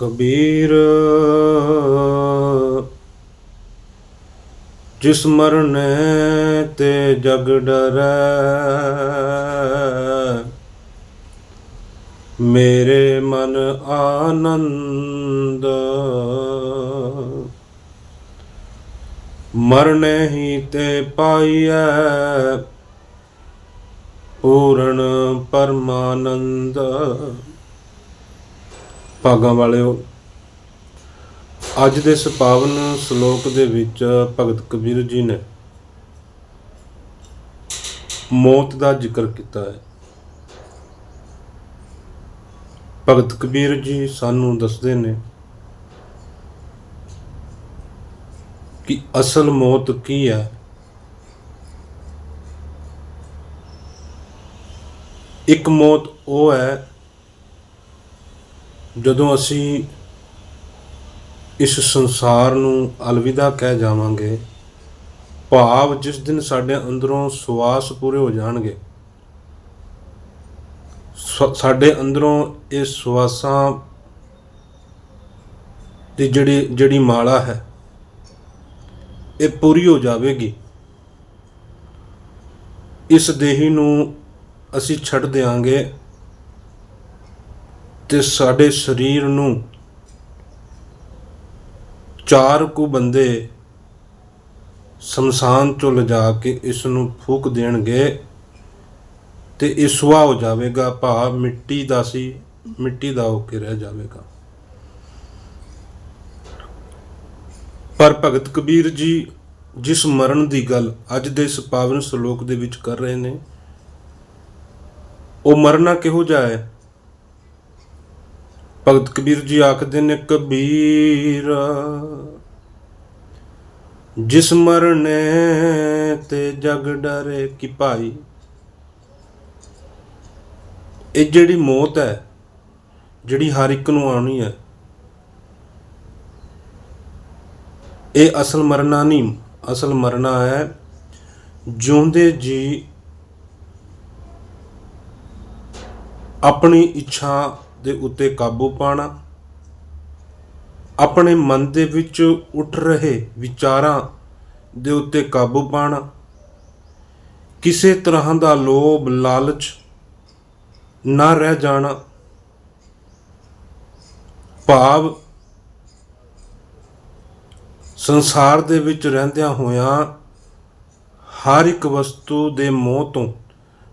ਕਬੀਰ। ਜਿਸ ਮਰਨੇ ਤੇ ਜਗ ਡਰੈ, ਮੇਰੇ ਮਨ ਆਨੰਦ। ਮਰਨੇ ਹੀ ਤੇ ਪਾਈਐ ਪੂਰਨ ਪਰਮਾਨੰਦ। ਭਾਗਾਂ ਵਾਲਿਓ, ਅੱਜ ਦੇ ਇਸ ਪਾਵਨ ਸ਼ਲੋਕ ਦੇ ਵਿੱਚ ਭਗਤ ਕਬੀਰ ਜੀ ਨੇ ਮੌਤ ਦਾ ਜ਼ਿਕਰ ਕੀਤਾ ਹੈ। ਭਗਤ ਕਬੀਰ ਜੀ ਸਾਨੂੰ ਦੱਸਦੇ ਨੇ ਕਿ ਅਸਲ ਮੌਤ ਕੀ ਹੈ? ਇੱਕ ਮੌਤ ਉਹ ਹੈ ਜਦੋਂ ਅਸੀਂ ਇਸ ਸੰਸਾਰ ਨੂੰ ਅਲਵਿਦਾ ਕਹਿ ਜਾਵਾਂਗੇ, ਭਾਵ ਜਿਸ ਦਿਨ ਸਾਡੇ ਅੰਦਰੋਂ ਸਵਾਸ ਪੂਰੇ ਹੋ ਜਾਣਗੇ। ਸਵ- ਸਾਡੇ ਅੰਦਰੋਂ ਇਹ ਸਵਾਸਾਂ ਦੀ ਜਿਹੜੀ ਜਿਹੜੀ ਮਾਲਾ ਹੈ, ਇਹ ਪੂਰੀ ਹੋ ਜਾਵੇਗੀ। ਇਸ ਦੇਹੀ ਨੂੰ ਅਸੀਂ ਛੱਡ ਦਿਆਂਗੇ। ਤੇ ਸਾਡੇ ਸਰੀਰ ਨੂੰ ਚਾਰ ਕੁ ਬੰਦੇ ਸ਼ਮਸ਼ਾਨ ਚੋਂ ਲਿਜਾ ਕੇ ਇਸ ਨੂੰ ਫੂਕ ਦੇਣਗੇ ਤੇ ਇਹ ਸੁਆਹ ਹੋ ਜਾਵੇਗਾ, ਭਾਵ ਮਿੱਟੀ ਦਾ ਸੀ, ਮਿੱਟੀ ਦਾ ਹੋ ਕੇ ਰਹਿ ਜਾਵੇਗਾ। ਪਰ ਭਗਤ ਕਬੀਰ ਜੀ ਜਿਸ ਮਰਨ ਦੀ ਗੱਲ ਅੱਜ ਦੇ ਇਸ ਪਾਵਨ ਸ਼ਲੋਕ ਦੇ ਵਿੱਚ ਕਰ ਰਹੇ ਨੇ, ਉਹ ਮਰਨਾ ਕਿਹੋ ਜਿਹਾ ਹੈ? ਭਗਤ ਕਬੀਰ ਜੀ ਆਖਦੇ ਨੇ, ਕਬੀਰ, ਜਿਸ ਮਰਨੇ ਤੇ ਜਗ ਡਰੇ ਕਿ ਭਾਈ? ਇਹ ਜਿਹੜੀ ਮੌਤ ਹੈ, ਜਿਹੜੀ ਹਰ ਇੱਕ ਨੂੰ ਆਉਣੀ ਹੈ, ਇਹ ਅਸਲ ਮਰਨਾ ਨਹੀਂ, ਅਸਲ ਮਰਨਾ ਹੈ ਜਿਉਂਦੇ ਜੀ ਆਪਣੀ ਇੱਛਾ ਦੇ ਉੱਤੇ ਕਾਬੂ ਪਾਣਾ, ਆਪਣੇ ਮਨ ਦੇ ਵਿੱਚ ਉੱਠ ਰਹੇ ਵਿਚਾਰਾਂ ਦੇ ਉੱਤੇ ਕਾਬੂ ਪਾਣਾ, ਕਿਸੇ ਤਰ੍ਹਾਂ ਦਾ ਲੋਭ, ਲਾਲਚ ਨਾ ਰਹਿ ਜਾਣਾ, ਭਾਵ ਸੰਸਾਰ ਦੇ ਵਿੱਚ ਰਹਿੰਦਿਆਂ ਹੋਇਆਂ ਹਰ ਇੱਕ ਵਸਤੂ ਦੇ ਮੋਹ ਤੋਂ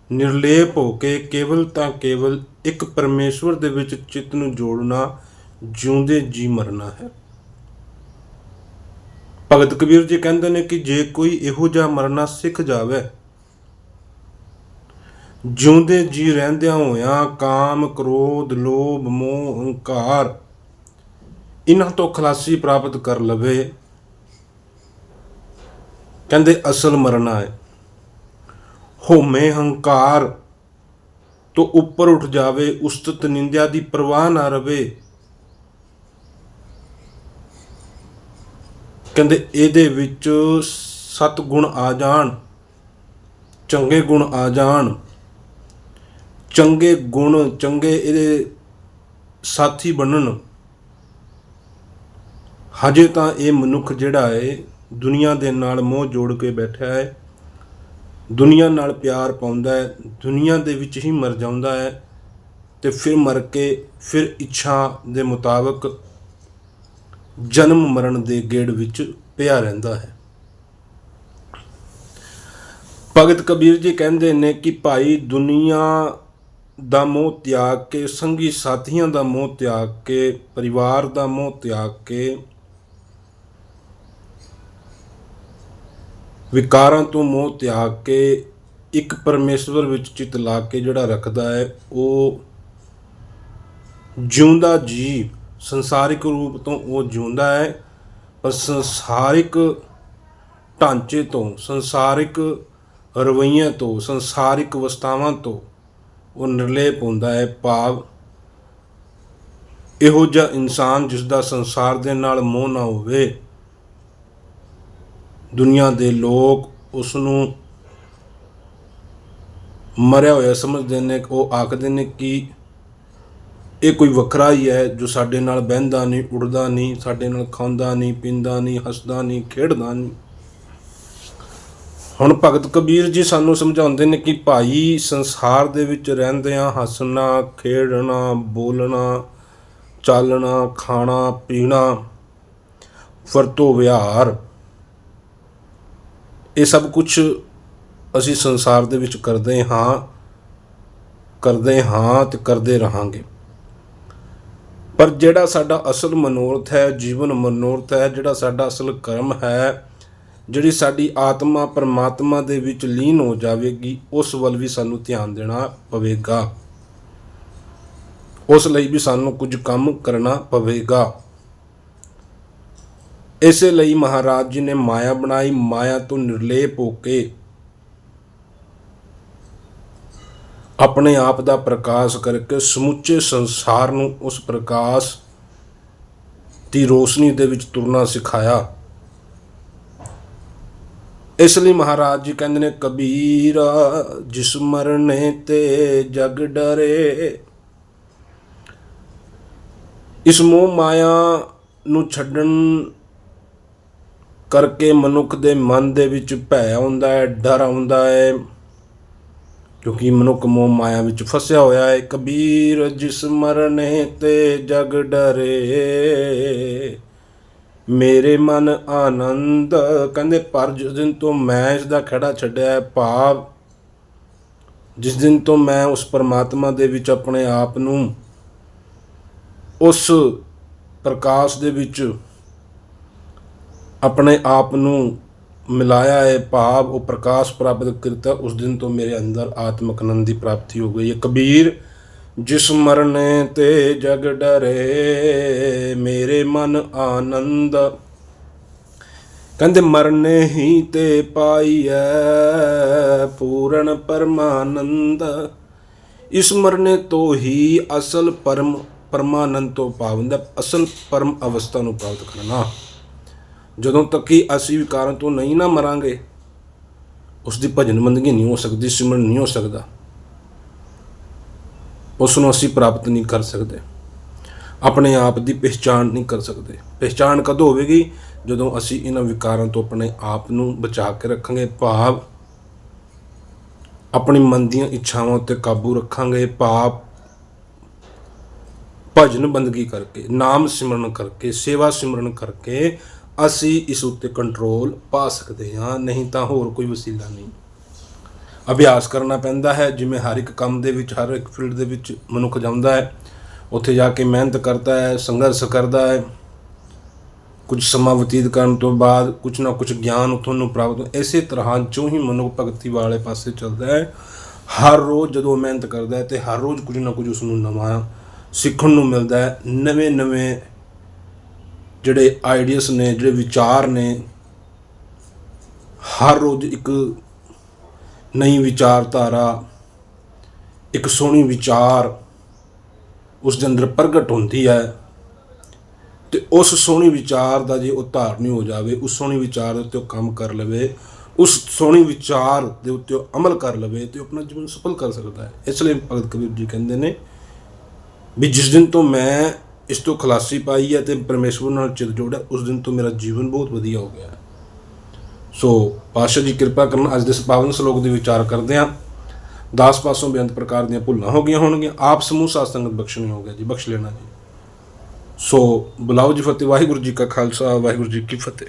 ਨਿਰਲੇਪ ਹੋ ਕੇ ਕੇਵਲ ਤਾਂ ਕੇਵਲ ਇੱਕ ਪਰਮੇਸ਼ਵਰ ਦੇ ਵਿੱਚ ਚਿੱਤ ਨੂੰ ਜੋੜਨਾ, ਜਿਉਂਦੇ ਜੀ ਮਰਨਾ ਹੈ। ਭਗਤ ਕਬੀਰ ਜੀ ਕਹਿੰਦੇ ਨੇ ਕਿ ਜੇ ਕੋਈ ਇਹੋ ਜਿਹਾ ਮਰਨਾ ਸਿੱਖ ਜਾਵੇ, ਜਿਉਂਦੇ ਜੀ ਰਹਿੰਦਿਆਂ ਹੋਇਆਂ ਕਾਮ, ਕ੍ਰੋਧ, ਲੋਭ, ਮੋਹ, ਹੰਕਾਰ ਇਹਨਾਂ ਤੋਂ ਖਲਾਸੀ ਪ੍ਰਾਪਤ ਕਰ ਲਵੇ। ਕਹਿੰਦੇ ਅਸਲ ਮਰਨਾ ਹੈ। ਹੋਮੇ ਹੰਕਾਰ, ਤੋਂ ਉੱਪਰ ਉੱਠ ਜਾਵੇ, ਉਸਤਤ ਨਿੰਦਿਆ ਦੀ ਪਰਵਾਹ ਨਾ ਰਵੇ। ਕਹਿੰਦੇ, ਇਹਦੇ ਵਿੱਚ ਸਤ ਗੁਣ ਆ ਜਾਣ, ਚੰਗੇ ਗੁਣ ਆ ਜਾਣ। ਚੰਗੇ ਗੁਣ, ਚੰਗੇ ਇਹਦੇ ਸਾਥੀ ਬਣਨ। ਹਜੇ ਤਾਂ ਇਹ ਮਨੁੱਖ ਜਿਹੜਾ ਹੈ ਦੁਨੀਆ ਦੇ ਨਾਲ ਮੋਹ ਜੋੜ ਕੇ ਬੈਠਾ ਹੈ ਦੁਨੀਆ ਨਾਲ ਪਿਆਰ ਪਾਉਂਦਾ ਹੈ, ਦੁਨੀਆ ਦੇ ਵਿੱਚ ਹੀ ਮਰ ਜਾਂਦਾ ਹੈ ਤੇ ਫਿਰ ਮਰ ਕੇ ਫਿਰ ਇੱਛਾ ਦੇ ਮੁਤਾਬਕ ਜਨਮ ਮਰਨ ਦੇ ਗੇੜ ਵਿੱਚ ਪਿਆ ਰਹਿੰਦਾ ਹੈ। ਭਗਤ ਕਬੀਰ ਜੀ ਕਹਿੰਦੇ ਨੇ ਕਿ ਭਾਈ ਦੁਨੀਆ ਦਾ ਮੋਹ ਤਿਆਗ ਕੇ, ਸੰਗੀ ਸਾਥੀਆਂ ਦਾ ਮੋਹ ਤਿਆਗ ਕੇ, ਪਰਿਵਾਰ ਦਾ ਮੋਹ ਤਿਆਗ ਕੇ ਵਿਕਾਰਾਂ ਤੋਂ ਮੋਹ ਤਿਆਗ ਕੇ ਇੱਕ ਪਰਮੇਸ਼ਵਰ ਵਿੱਚ ਚਿਤ ਲਾ ਕੇ ਜਿਹੜਾ ਰੱਖਦਾ ਹੈ, ਉਹ ਜਿਉਂਦਾ ਜੀਵ ਸੰਸਾਰਿਕ ਰੂਪ ਤੋਂ ਉਹ ਜਿਉਂਦਾ ਹੈ, ਪਰ ਸੰਸਾਰਿਕ ਢਾਂਚੇ ਤੋਂ, ਸੰਸਾਰਿਕ ਰਵਈਆਂ ਤੋਂ, ਸੰਸਾਰਿਕ ਵਸਤਾਵਾਂ ਤੋਂ ਉਹ ਨਿਰਲੇਪ ਹੁੰਦਾ ਹੈ, ਭਾਵ ਇਹੋ ਜਿਹਾ ਇਨਸਾਨ ਜਿਸ ਦਾ ਸੰਸਾਰ ਦੇ ਨਾਲ ਮੋਹ ਨਾ ਹੋਵੇ। ਦੁਨੀਆ ਦੇ ਲੋਕ ਉਸ ਨੂੰ ਮਰਿਆ ਹੋਇਆ ਸਮਝਦੇ ਨੇ, ਉਹ ਆਖਦੇ ਨੇ ਕਿ ਇਹ ਕੋਈ ਵੱਖਰਾ ਹੀ ਹੈ ਜੋ ਸਾਡੇ ਨਾਲ ਬਹਿੰਦਾ ਨਹੀਂ, ਉੱਡਦਾ ਨਹੀਂ, ਸਾਡੇ ਨਾਲ ਖਾਂਦਾ ਨਹੀਂ, ਪੀਂਦਾ ਨਹੀਂ, ਹੱਸਦਾ ਨਹੀਂ, ਖੇਡਦਾ ਨਹੀਂ। ਹੁਣ ਭਗਤ ਕਬੀਰ ਜੀ ਸਾਨੂੰ ਸਮਝਾਉਂਦੇ ਨੇ ਕਿ ਭਾਈ ਸੰਸਾਰ ਦੇ ਵਿੱਚ ਰਹਿੰਦਿਆਂ ਹੱਸਣਾ, ਖੇਡਣਾ, ਬੋਲਣਾ, ਚੱਲਣਾ, ਖਾਣਾ, ਪੀਣਾ, ਵਰਤੋਂ, ਵਿਹਾਰ। ਇਹ ਸਭ ਕੁਝ ਅਸੀਂ ਸੰਸਾਰ ਦੇ ਵਿੱਚ ਕਰਦੇ ਹਾਂ ਕਰਦੇ ਹਾਂ ਤੇ ਕਰਦੇ ਰਹਾਂਗੇ। ਪਰ ਜਿਹੜਾ ਸਾਡਾ ਅਸਲ ਮਨੋਰਥ ਹੈ, ਜੀਵਨ ਮਨੋਰਥ ਹੈ, ਜਿਹੜਾ ਸਾਡਾ ਅਸਲ ਕਰਮ ਹੈ, ਜਿਹੜੀ ਸਾਡੀ ਆਤਮਾ ਪਰਮਾਤਮਾ ਦੇ ਵਿੱਚ ਲੀਨ ਹੋ ਜਾਵੇਗੀ, ਉਸ ਵੱਲ ਵੀ ਸਾਨੂੰ ਧਿਆਨ ਦੇਣਾ ਪਵੇਗਾ। ਉਸ ਲਈ ਵੀ ਸਾਨੂੰ ਕੁਝ ਕੰਮ ਕਰਨਾ ਪਵੇਗਾ। ਇਸੇ ਲਈ ਮਹਾਰਾਜ ਜੀ ਨੇ ਮਾਇਆ ਬਣਾਈ, ਮਾਇਆ ਤੋਂ ਨਿਰਲੇਪ ਹੋ ਕੇ ਆਪਣੇ ਆਪ ਦਾ ਪ੍ਰਕਾਸ਼ ਕਰਕੇ ਸਮੁੱਚੇ ਸੰਸਾਰ ਨੂੰ ਉਸ ਪ੍ਰਕਾਸ਼ ਦੀ ਰੋਸ਼ਨੀ ਦੇ ਵਿੱਚ ਤੁਰਨਾ ਸਿਖਾਇਆ। ਇਸ ਲਈ ਮਹਾਰਾਜ ਜੀ ਕਹਿੰਦੇ ਨੇ, ਕਬੀਰ, ਜਿਸ ਮਰਨੇ ਤੇ ਜਗ ਡਰੇ, ਇਸ ਮੋਹ ਮਾਇਆ ਨੂੰ ਛੱਡਣ ਕਰਕੇ ਮਨੁੱਖ ਦੇ ਮਨ ਦੇ ਵਿੱਚ ਭੈ ਆਉਂਦਾ ਹੈ, ਡਰ ਆਉਂਦਾ ਹੈ, ਕਿਉਂਕਿ ਮਨੁੱਖ ਮੋਹ ਮਾਇਆ ਵਿੱਚ ਫਸਿਆ ਹੋਇਆ ਹੈ। ਕਬੀਰ ਜਿਸ ਮਰਨੇ ਤੇ ਜਗ ਡਰੇ। ਮੇਰੇ ਮਨ ਆਨੰਦ। ਕਹਿੰਦੇ, ਪਰ ਜਿਸ ਦਿਨ ਤੋਂ ਮੈਂ ਇਸ ਦਾ ਖੜਾ ਛੱਡਿਆ ਹੈ, ਭਾਵ ਜਿਸ ਦਿਨ ਤੋਂ ਮੈਂ ਉਸ ਪਰਮਾਤਮਾ ਦੇ ਵਿੱਚ ਆਪਣੇ ਆਪ ਨੂੰ ਉਸ ਪ੍ਰਕਾਸ਼ ਦੇ ਵਿੱਚ ਆਪਣੇ ਆਪ ਨੂੰ ਮਿਲਾਇਆ ਹੈ ਭਾਵ ਉਹ ਪ੍ਰਕਾਸ਼ ਪ੍ਰਾਪਤ ਕਰਤਾ ਉਸ ਦਿਨ ਤੋਂ ਮੇਰੇ ਅੰਦਰ ਆਤਮਕ ਆਨੰਦ ਦੀ ਪ੍ਰਾਪਤੀ ਹੋ ਗਈ ਹੈ। ਕਬੀਰ, ਜਿਸ ਮਰਨੇ ਤੇ ਜਗ ਡਰੇ, ਮੇਰੇ ਮਨ ਆਨੰਦ। ਕਹਿੰਦੇ, ਮਰਨੇ ਹੀ ਤੇ ਪਾਈਐ ਪੂਰਨ ਪਰਮਾਨੰਦ। ਇਸ ਮਰਨੇ ਤੋਂ ਹੀ ਅਸਲ ਪਰਮ, ਪਰਮਾਨੰਦ ਤੋਂ ਪਾਵੰਦਾ ਅਸਲ ਪਰਮ ਅਵਸਥਾ ਨੂੰ ਪ੍ਰਾਪਤ ਕਰਨਾ। ਜਦੋਂ ਤੱਕ ਕਿ ਅਸੀਂ ਵਿਕਾਰਾਂ ਤੋਂ ਨਹੀਂ ਨਾ ਮਰਾਂਗੇ ਉਸ ਦੀ ਭਜਨ ਬੰਦਗੀ ਨਹੀਂ ਹੋ ਸਕਦੀ, ਸਿਮਰਨ ਨਹੀਂ ਹੋ ਸਕਦਾ। ਉਸ ਨੂੰ ਅਸੀਂ ਪ੍ਰਾਪਤ ਨਹੀਂ ਕਰ ਸਕਦੇ। ਆਪਣੇ ਆਪ ਦੀ ਪਛਾਣ ਨਹੀਂ ਕਰ ਸਕਦੇ। ਪਛਾਣ ਕਦੋਂ ਹੋਵੇਗੀ? ਜਦੋਂ ਅਸੀਂ ਇਹਨਾਂ ਵਿਕਾਰਾਂ ਤੋਂ ਆਪਣੇ ਆਪ ਨੂੰ ਬਚਾ ਕੇ ਰੱਖਾਂਗੇ। ਭਾਵ ਆਪਣੀ ਮਨ ਦੀਆਂ ਇੱਛਾਵਾਂ ਉੱਤੇ ਕਾਬੂ ਰੱਖਾਂਗੇ। ਭਾਵ ਭਜਨ ਬੰਦਗੀ ਕਰਕੇ, ਨਾਮ ਸਿਮਰਨ ਕਰਕੇ, ਸੇਵਾ ਸਿਮਰਨ ਕਰਕੇ ਅਸੀਂ ਇਸ ਉੱਤੇ ਕੰਟਰੋਲ ਪਾ ਸਕਦੇ ਹਾਂ, ਨਹੀਂ ਤਾਂ ਹੋਰ ਕੋਈ ਵਸੀਲਾ ਨਹੀਂ। ਅਭਿਆਸ ਕਰਨਾ ਪੈਂਦਾ ਹੈ, ਜਿਵੇਂ ਹਰ ਇੱਕ ਕੰਮ ਦੇ ਵਿੱਚ, ਹਰ ਇੱਕ ਫੀਲਡ ਦੇ ਵਿੱਚ ਮਨੁੱਖ ਜਾਂਦਾ ਹੈ। ਉੱਥੇ ਜਾ ਕੇ ਮਿਹਨਤ ਕਰਦਾ ਹੈ, ਸੰਘਰਸ਼ ਕਰਦਾ ਹੈ। ਕੁਝ ਸਮਾਂ ਬਤੀਤ ਕਰਨ ਤੋਂ ਬਾਅਦ ਕੁਝ ਨਾ ਕੁਝ ਗਿਆਨ ਉਥੋਂ ਨੂੰ ਪ੍ਰਾਪਤ ਇਸੇ ਤਰ੍ਹਾਂ ਜੋ ਹੀ ਮਨੁੱਖ ਭਗਤੀ ਵਾਲੇ ਪਾਸੇ ਚੱਲਦਾ ਹੈ। ਹਰ ਰੋਜ਼ ਜਦੋਂ ਉਹ ਮਿਹਨਤ ਕਰਦਾ ਹੈ ਤੇ ਹਰ ਰੋਜ਼ ਕੁਝ ਨਾ ਕੁਝ ਉਸ ਨੂੰ ਨਵਾਂ ਸਿੱਖਣ ਨੂੰ ਮਿਲਦਾ ਹੈ। ਨਵੇਂ ਨਵੇਂ ਜਿਹੜੇ ਆਈਡੀਆਸ ਨੇ, ਜਿਹੜੇ ਵਿਚਾਰ ਨੇ, ਹਰ ਰੋਜ਼ ਇੱਕ ਨਈ ਵਿਚਾਰਧਾਰਾ, ਇੱਕ ਸੋਹਣੀ ਵਿਚਾਰ ਉਸ ਦੇ ਅੰਦਰ ਪ੍ਰਗਟ ਹੁੰਦੀ ਹੈ ਤੇ ਉਸ ਸੋਹਣੀ ਵਿਚਾਰ ਦਾ ਜੇ ਉਹ ਧਾਰਨੀ ਹੋ ਜਾਵੇ, ਉਸ ਸੋਹਣੀ ਵਿਚਾਰ ਦੇ ਉੱਤੇ ਉਹ ਕੰਮ ਕਰ ਲਵੇ, ਉਸ ਸੋਹਣੀ ਵਿਚਾਰ ਦੇ ਉੱਤੇ ਉਹ ਅਮਲ ਕਰ ਲਵੇ ਤੇ ਆਪਣਾ ਜੀਵਨ ਸਫਲ ਕਰ ਸਕਦਾ ਹੈ। ਇਸ ਲਈ ਭਗਤ ਕਬੀਰ ਜੀ ਕਹਿੰਦੇ ਨੇ ਵੀ ਜਿਸ ਦਿਨ ਤੋਂ ਮੈਂ ਇਸ ਤੋਂ ਖਲਾਸੀ ਪਾਈ ਹੈ ਤੇ ਪਰਮੇਸ਼ਵਰ ਨਾਲ ਚਿਰ ਜੋੜਿਆ। ਉਸ ਦਿਨ ਤੋਂ ਮੇਰਾ ਜੀਵਨ ਬਹੁਤ ਵਧੀਆ ਹੋ ਗਿਆ। ਸੋ ਪਾਤਸ਼ਾਹ ਜੀ ਕਿਰਪਾ ਕਰਨ, ਅੱਜ ਦੇ ਇਸ ਪਾਵਨ ਸ਼ਲੋਕ ਦੇ ਵਿਚਾਰ ਕਰਦੇ ਹਾਂ। ਦਾਸ ਪਾਸੋਂ ਬੇਅੰਤ ਪ੍ਰਕਾਰ ਦੀਆਂ ਭੁੱਲਾਂ ਹੋ ਗਈਆਂ ਹੋਣਗੀਆਂ। ਆਪ ਸਮੂਹ ਸਾਧ ਸੰਗਤ ਬਖਸ਼ਣੀ ਹੋ ਗਿਆ ਜੀ, ਬਖਸ਼ ਲੈਣਾ ਜੀ। ਸੋ ਬੁਲਾਓ ਜੀ ਫਤਿਹ, ਵਾਹਿਗੁਰੂ ਜੀ ਕਾ ਖਾਲਸਾ, ਵਾਹਿਗੁਰੂ ਜੀ ਕੀ ਫਤਿਹ।